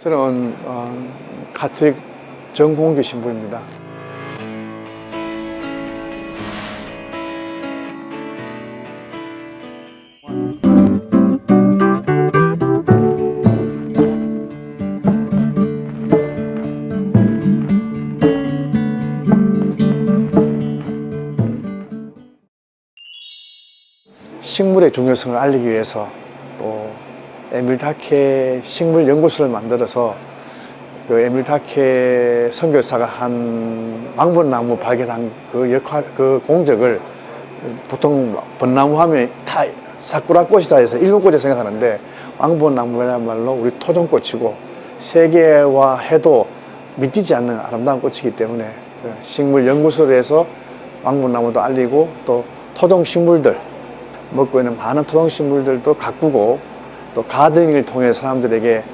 저는 어, 가톨릭 정공교 신부입니다. 식물의 중요성을 알리기 위해서 또 에밀 다케 식물 연구소를 만들어서 그 에밀 다케 선교사가 한 망본나무 발견한 그 역할 그 공적을 보통 벚나무 하면 다 사쿠라 꽃이다 해서 일본 꽃에 생각하는데 왕본나무야말로 우리 토종꽃이고 세계화 해도 믿기지 않는 아름다운 꽃이기 때문에 그 식물 연구소를 해서 왕본나무도 알리고 또 토종 식물들 먹고 있는 많은 토종식물들도 가꾸고 또 가드닝을 통해 사람들에게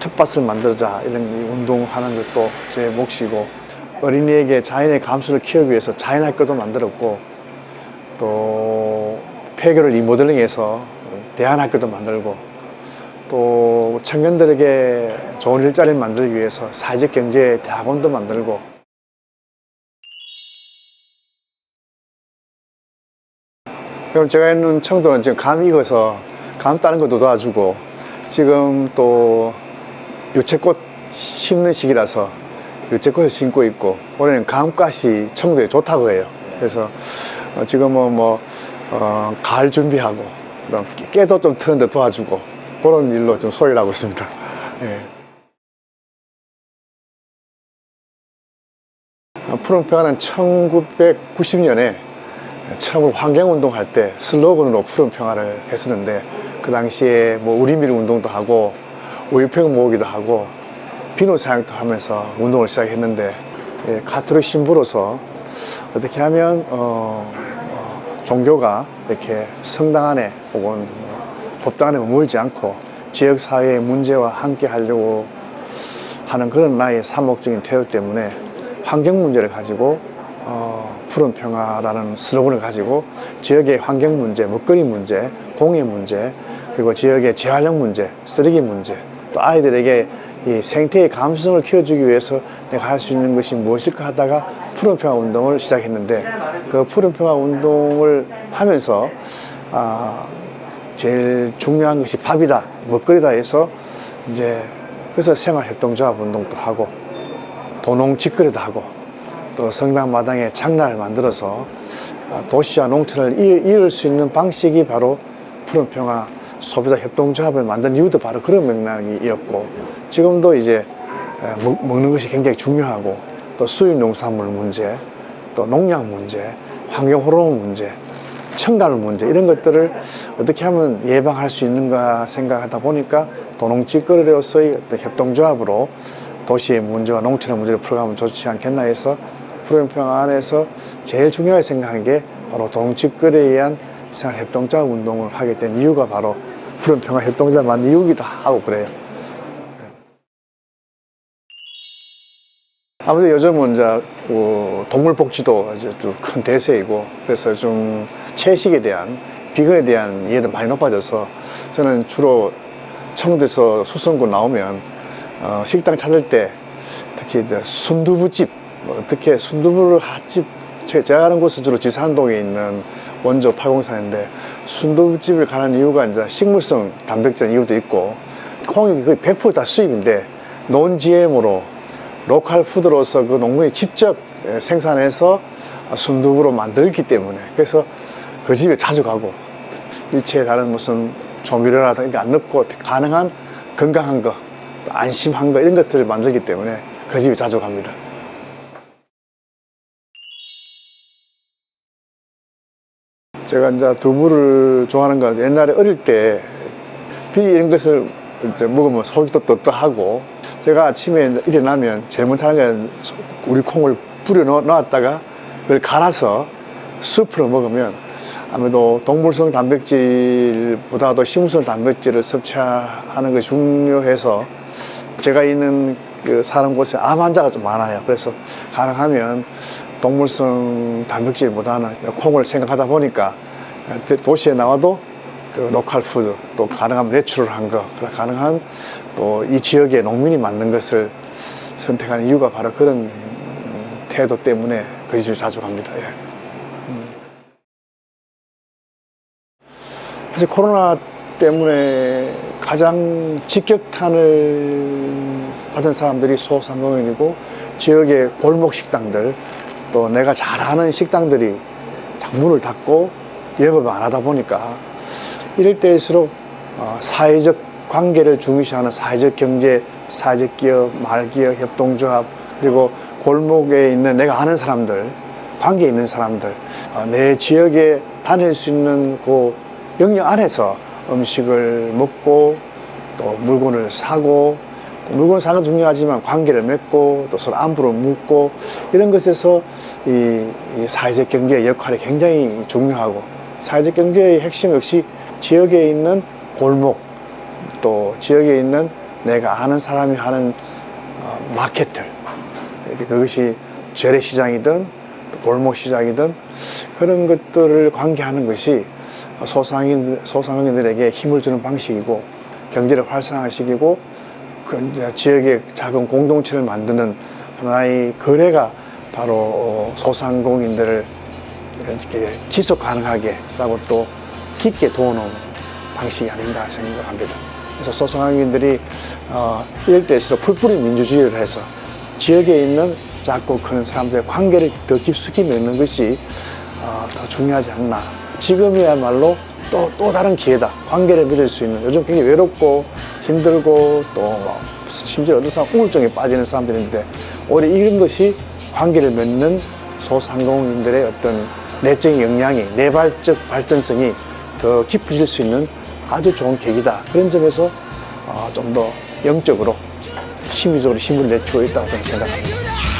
텃밭을 만들자 이런 이 운동하는 것도 제 몫이고 어린이에게 자연의 감수를 키우기 위해서 자연 학교도 만들었고 또 폐교를 리모델링해서 대안 학교도 만들고 또 청년들에게 좋은 일자리를 만들기 위해서 사회적 경제 대학원도 만들고. 그럼 제가 있는 청도는 지금 감 익어서 감 따는 것도 도와주고 지금 또 유채꽃 심는 시기라서 유채꽃을 심고 있고 올해는 감가시 청도에 좋다고 해요. 그래서 어, 지금은 뭐 어, 가을 준비하고 깨도 좀 트는데 도와주고 그런 일로 좀 소일을 하고 있습니다. 예. 어, 푸른평화는 1990년에 처음 환경운동 할 때 슬로건으로 푸른 평화를 했었는데 그 당시에 뭐 우리밀 운동도 하고 우유평 모으기도 하고 비누 사용도 하면서 운동을 시작했는데 예, 가톨릭 신부로서 어떻게 하면 어, 어, 종교가 이렇게 성당 안에 혹은 뭐 법당 안에 머물지 않고 지역 사회의 문제와 함께 하려고 하는 그런 나의 사목적인 태도 때문에 환경 문제를 가지고 어, 푸른 평화라는 슬로건을 가지고 지역의 환경 문제, 먹거리 문제, 공해 문제, 그리고 지역의 재활용 문제, 쓰레기 문제, 또 아이들에게 이 생태의 감수성을 키워주기 위해서 내가 할 수 있는 것이 무엇일까 하다가 푸른 평화 운동을 시작했는데 그 푸른 평화 운동을 하면서 아, 제일 중요한 것이 밥이다, 먹거리다 해서 이제 그래서 생활협동조합 운동도 하고 도농 직거래도 하고 또 성당 마당에 장난을 만들어서 아, 도시와 농촌을 이- 이을 수 있는 방식이 바로 푸른평화 소비자 협동조합을 만든 이유도 바로 그런 맥락이었고 지금도 이제 먹는 것이 굉장히 중요하고 또 수입 농산물 문제 또 농약 문제 환경 호르몬 문제 첨가물 문제 이런 것들을 어떻게 하면 예방할 수 있는가 생각하다 보니까 도농직거래로서의 어떤 협동조합으로 도시의 문제와 농촌의 문제를 풀어가면 좋지 않겠나 해서 푸른평화 안에서 제일 중요하게 생각한 게 바로 동직거래에 의한 생활협동조합 운동을 하게 된 이유가 바로 푸른평화 협동조합 만든 이유기도 하고 그래요. 아무래도 요즘은 이제 그 동물 복지도 이제 좀 큰 대세이고 그래서 좀 채식에 대한 비건에 대한 이해도 많이 높아져서 저는 주로 청도에서 수성구 나오면 어, 식당 찾을 때 특히 이제 순두부집 뭐 어떻게 순두부를 핫집 제- 제가 가는 곳은 주로 지산동에 있는 원조 팔공산인데 순두부집을 가는 이유가 이제 식물성 단백질 이유도 있고 콩이 거의 100%다 수입인데 논 GM으로 로컬 푸드로서 그 농민이 직접 예, 생산해서 순두부로 만들기 때문에 그래서 그 집에 자주 가고 일체에 다른 무슨 조미료라든가 이런 게안 넣고 가능한 건강한 거, 또 안심한 거 이런 것들을 만들기 때문에 그 집에 자주 갑니다. 제가 이제 두부를 좋아하는 건 옛날에 어릴 때 비 이런 것을 이제 먹으면 속이 또 떳떳하고 제가 아침에 일어나면 제일 먼저 하는 건 우리 콩을 뿌려 넣- 넣었다가 그걸 갈아서 수프로 먹으면 아무래도 동물성 단백질보다도 식물성 단백질을 섭취하는 것이 중요해서 제가 있는 그 사는 곳에 암 환자가 좀 많아요. 그래서 가능하면 동물성 단백질보다는 콩을 생각하다 보니까 도시에 나와도 그 로컬 푸드 또 가능하면 내추럴한 거 가능한 또 이 지역의 농민이 만든 것을 선택하는 이유가 바로 그런 음, 태도 때문에 그 집을 자주 갑니다. 예. 음. 사실 코로나 때문에 가장 직격탄을 받은 사람들이 소상공인이고 지역의 골목 식당들 또 내가 잘 아는 식당들이 장문을 닫고 영업을 안 하다 보니까 이럴 때일수록 어, 사회적 관계를 중시하는 사회적 경제, 사회적 기업, 말기업, 협동조합 그리고 골목에 있는 내가 아는 사람들, 관계에 있는 사람들, 어, 내 지역에 다닐 수 있는 그 영역 안에서 음식을 먹고 또 물건을 사고 또 물건 사는 중요하지만 관계를 맺고 또 서로 안부를 묻고 이런 것에서 이, 이 사회적 경제의 역할이 굉장히 중요하고 사회적 경제의 핵심 역시 지역에 있는 골목 또 지역에 있는 내가 아는 사람이 하는 어, 마켓들 그것이 재래시장이든 또 골목시장이든 그런 것들을 관계하는 것이 소상인, 소상인들에게 힘을 주는 방식이고 경제를 활성화시키고 그 지역의 작은 공동체를 만드는 하나의 거래가 바로 어, 소상공인들을 이렇게 지속 가능하게 하고 또 깊게 도우는 방식이 아닌가 생각합니다. 그래서 소상공인들이 어, 이럴 때일수록 풀뿌리 민주주의를 해서 지역에 있는 작고 큰 사람들의 관계를 더 깊숙이 맺는 것이 어, 더 중요하지 않나. 지금이야말로 또, 또 다른 기회다. 관계를 맺을 수 있는. 요즘 굉장히 외롭고 힘들고 또뭐 심지어 어떤 사람 우울증에 빠지는 사람들인데 오히려 이런 것이 관계를 맺는 소상공인들의 어떤 내적인 역량이 내발적 발전성이 더 깊어질 수 있는 아주 좋은 계기다. 그런 점에서 어, 좀더 영적으로 심리적으로 힘을 내주고 있다고 저는 생각합니다.